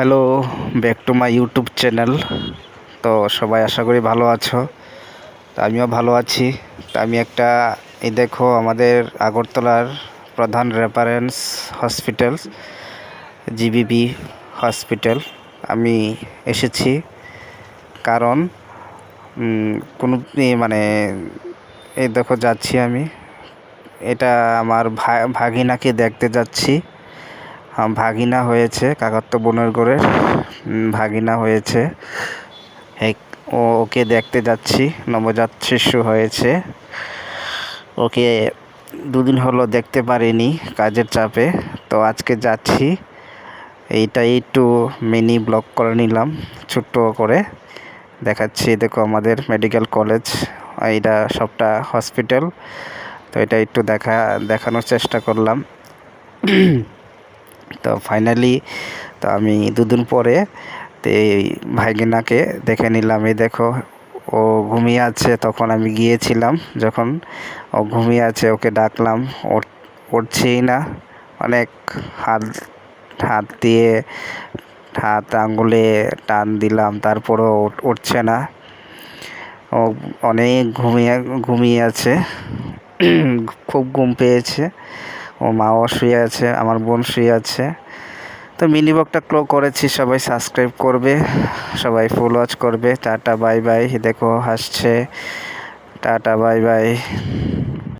Hello back to my YouTube channel তো সবাই আশা করি ভালো আছো। তো আমিও ভালো আছি। তো আমি একটা, এই দেখো আমাদের আগরতলার প্রধান রেফারেন্স হসপিটাল জিবিবি হসপিটাল আমি এসেছি কারণ কোনো মানে এই দেখো যাচ্ছি আমি। এটা আমার ভাগিনাকে দেখতে যাচ্ছি। ভাগিনা হয়েছে, কাকাত্ত বোনের ঘরে। ভাগিনা হয়েছে। এক- ও, ওকে দেখতে যাচ্ছি। নবজাত শিশু হয়েছে। ওকে দুদিন হলো দেখতে পারিনি কাজের চাপে। তো আজকে যাচ্ছি। এইটাই একটু মিনি ব্লগ করে নিলাম, ছোট্ট করে। দেখাচ্ছি দেখো আমাদের মেডিকেল কলেজ এইটা সবটা হসপিটাল তো এটা একটু দেখা, দেখানোর চেষ্টা করলাম। তো ফাইনালি তো আমি দুদিন পরে তো এই ভাইগিনাকে দেখে নিলাম, এই দেখো, ও ঘুমিয়ে আছে, তখন আমি গিয়েছিলাম, যখন ও ঘুমিয়ে আছে, ওকে ডাকলাম উঠছেই না, অনেক হাত হাত দিয়ে হাত আঙ্গুলে টান দিলাম, তারপরও উঠ- উঠছে না। ও অনেক ঘুমিয়ে ঘুমিয়ে আছে, খুব ঘুম পেয়েছে। ও মাও শুয়ে আছে, আমার বোন শুয়ে আছে। তো মিনি বকটা ক্লো করেছি, সবাই সাবস্ক্রাইব করবে, সবাই ফুল ওয়াচ করবে। টাটা, বাই বাই, দেখো, হাসছে। টাটা, বাই বাই।